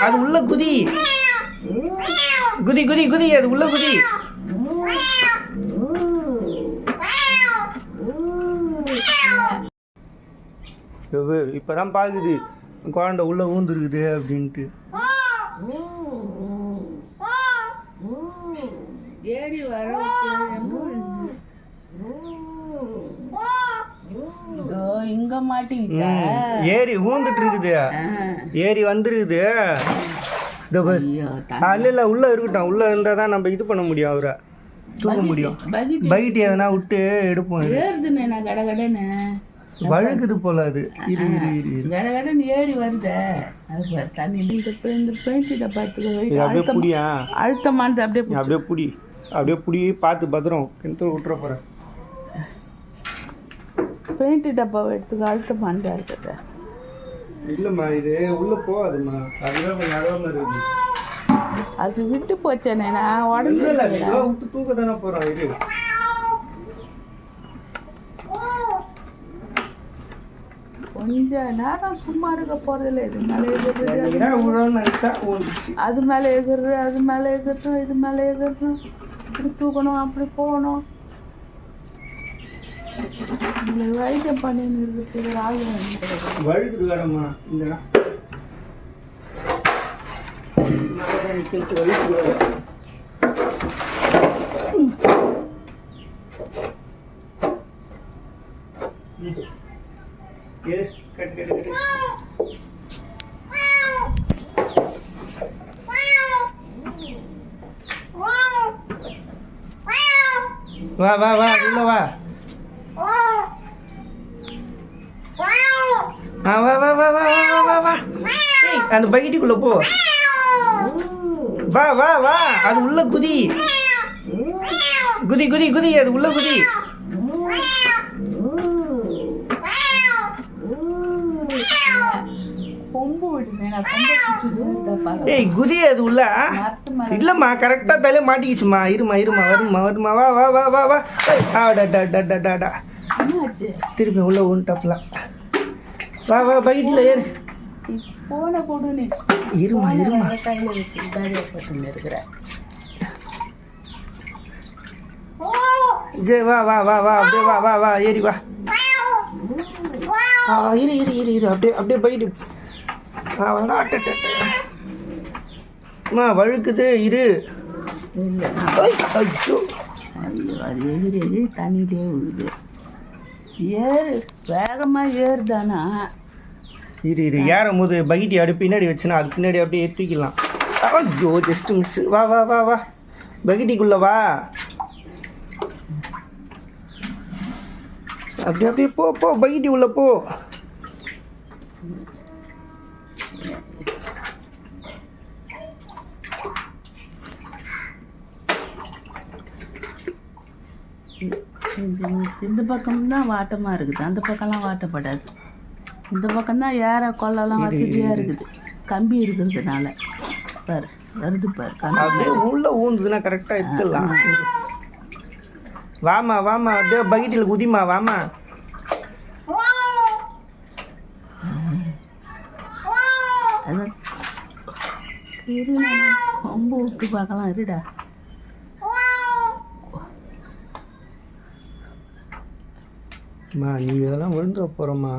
அது உள்ள குதி. குதி குதி குதி அது உள்ள குதி. இப்பதான் பாக்குது. குழந்தை உள்ள ஊந்துருக்குது அப்படின்ட்டு. ஏறி வர இங்க மாட்டிக்கிச்சா ம், ஏறி ஊந்துட்டு இருக்குது. ஆ. ஏறி வந்துருக்குது. இல்ல இல்ல உள்ள இருக்கட்டும். உள்ள இருந்தா தான் நம்ம இது பண்ண முடியும் அவரை. தூக்க முடியும். பைட் எதனா விட்டு எடுப்போம் வழுக்குது போல அது. இரு இரு இரு இரு. ஏறி வருதே அப்படியே புடியா? அழுத்தமானது அப்படியே அப்படியே புடி. அப்படியே புடி பார்த்து பத்திரம். கிணத்துல விட்டுற போற. பெயிண்ட் டப்பாவை எடுத்துக்க. அழுத்தமானதா இருக்குது இல்லம்மா இது உள்ள போகாதும்மா. அதுதான் கொஞ்சம் அழகாம இருக்குது அது விட்டு போச்சேனே நான் உடஞ்சு இல்ல விட்டு தூக்க தானே போறோம் இது கொஞ்ச நேரம் சும்மா இருக்க போறதில்ல. இது மேலே எகிறது. அது மேலே எகிறது அது மேலே எகிறட்டும் இது மேலே எகிறட்டும் இப்படி தூக்கணும் அப்படி போகணும். பண்ணின்னு இருக்கிறது ஆகும் வழுக்குது வரம்மா கட்டு, கட்டு, கட்டு. வா வா வா உள்ள வா. ஆ, வா வா வா வா வா வா வா ஏய் அந்த பக்கெட்டுக்குள்ள போ வா வா வா அது உள்ள குதி குதி குதி குதி அது உள்ள குதி ஏய் குதி அது உள்ள இல்லம்மா கரெக்டா தலையில மாட்டிக்கிச்சுமா இருமா இருமா வருமா வருமா வா வா வா வா வா ஏய், ஆ, டா, டா, டா, டா, திருப்பி உள்ள ஊன்ட்டாப்லாம் வா வா பக்கெட்ல ஏறு. போன போடு நீ இருமா. இருமா கையில் வச்சு பேரில் போட்டுன்னு இருக்கிற. ஜே வா வா வா வா அப்படியே வா வா வா ஏறி வா. ஆ இரு இரு இரு இரு அப்படியே அப்படியே பைட்டு ஆ. அம்மா வழுக்குது இரு. இல்லை ஐயோ. தண்ணியிலே விழுது. ஏறு வேகமாக ஏறுதானா? இரு இரு ஏறும் போது பகிட்டி அடு பின்னாடி வச்சுனா அது பின்னாடி அப்படியே ஏற்றிக்கலாம் ஐயோ ஜஸ்ட் மிஸ் வா வா வா வா. பகிட்டிக்குள்ள வா. அப்படியே அப்படியே போ போ பகிட்டி உள்ள போ. இந்த இந்த பக்கம் தான் வாட்டமாக இருக்குது. அந்த பக்கம்லாம் வாட்டப்படாது. இந்த பக்கம் தான் ஏற கொள்ளலாம் வசதியாக இருக்குது. கம்பி இருக்கிறதுனால. பாரு வருது பாரு கம்பி. உள்ள ஊந்துதுன்னா கரெக்டாக எடுத்துடலாம். வாமா வாமா அப்படியே பக்கெட்டில் குதிமா வாமா. அதான். கொம்பு விட்டு பார்க்கலாம் இருடா. அம்மா நீ இதெல்லாம் விழுந்துட போகிறோம்மா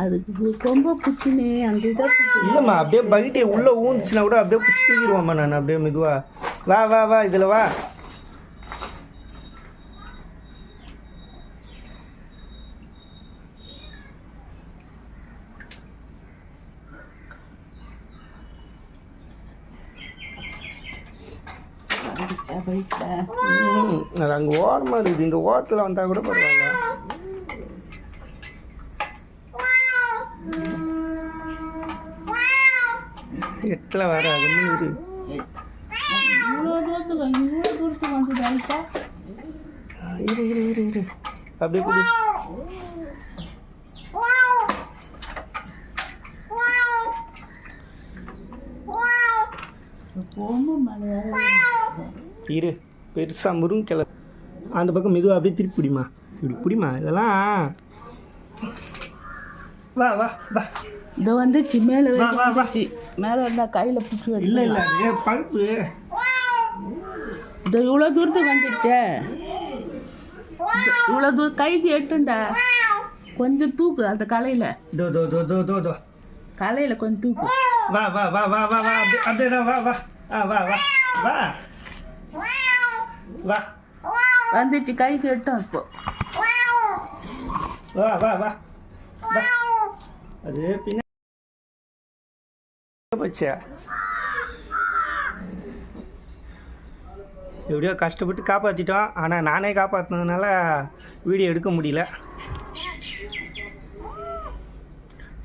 அதுக்கு கொம்பை பிடிச்சினே அந்த இதை பிடிச்சி இல்லைம்மா அப்படியே பக்கெட்டை உள்ளே ஊந்துச்சுன்னா கூட அப்படியே பிடிச்சி தூக்கிடுவோம்மா நான் அப்படியே மெதுவா. வா வா வா இதில் வா. ம், அது அங்கே ஓரமாக இருக்குது. இந்த ஓரத்தில் வந்தால் கூட பரவாயில்ல. எட்டில் வர அது இரு. இரு இரு இரு இரு. அப்படியே குடி. மேலே இரு. பெருசாக முருங்கிழ அந்த பக்கம் மெதுவாக அப்படியே திருப்பி பிடிமா இப்படி பிடிமா இதெல்லாம். வா வா வா. இது வந்துச்சு மேலே வா, வா, வா. மேலே இருந்தால் கையில் பிடிச்சி இல்லை இல்லை அது பழுப்பு இது இவ்வளோ தூரத்துக்கு வந்துடுச்சே இவ்வளோ தூரம் கைக்கு எட்டுண்டா. கொஞ்சம் தூக்கு அந்த கலையில். தோ தோ தோ தோ தோ தோ. கலையில் கொஞ்சம் தூக்கு. வா வா வா வா வா வா. அப்படியே வா வா. ஆ வா வா வா. வா வந்துச்சு கைக்கு எட்டும் இப்போ. வா வா வா வா அது பின்ன போச்சே. எப்படியோ கஷ்டப்பட்டு காப்பாற்றிட்டோம் ஆனால் நானே காப்பாற்றினதுனால வீடியோ எடுக்க முடியல.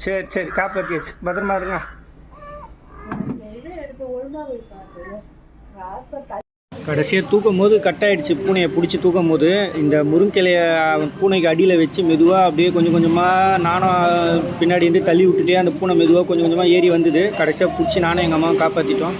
சரி சரி காப்பாற்றியாச்சு பத்திரமா இருங்க. கடைசியாக தூக்கும் போது கட் ஆயிடுச்சு. பூனையை பிடிச்சி தூக்கும் போது இந்த முருங்கிலையை பூனைக்கு அடியில் வச்சு மெதுவாக அப்படியே கொஞ்சம் கொஞ்சமாக நானும் பின்னாடி இருந்து தள்ளி விட்டுட்டே அந்த பூனை மெதுவாக கொஞ்சம் கொஞ்சமாக ஏறி வந்தது. கடைசியாக பிடிச்சி நானும் எங்கள் அம்மாவும் காப்பாற்றிட்டோம்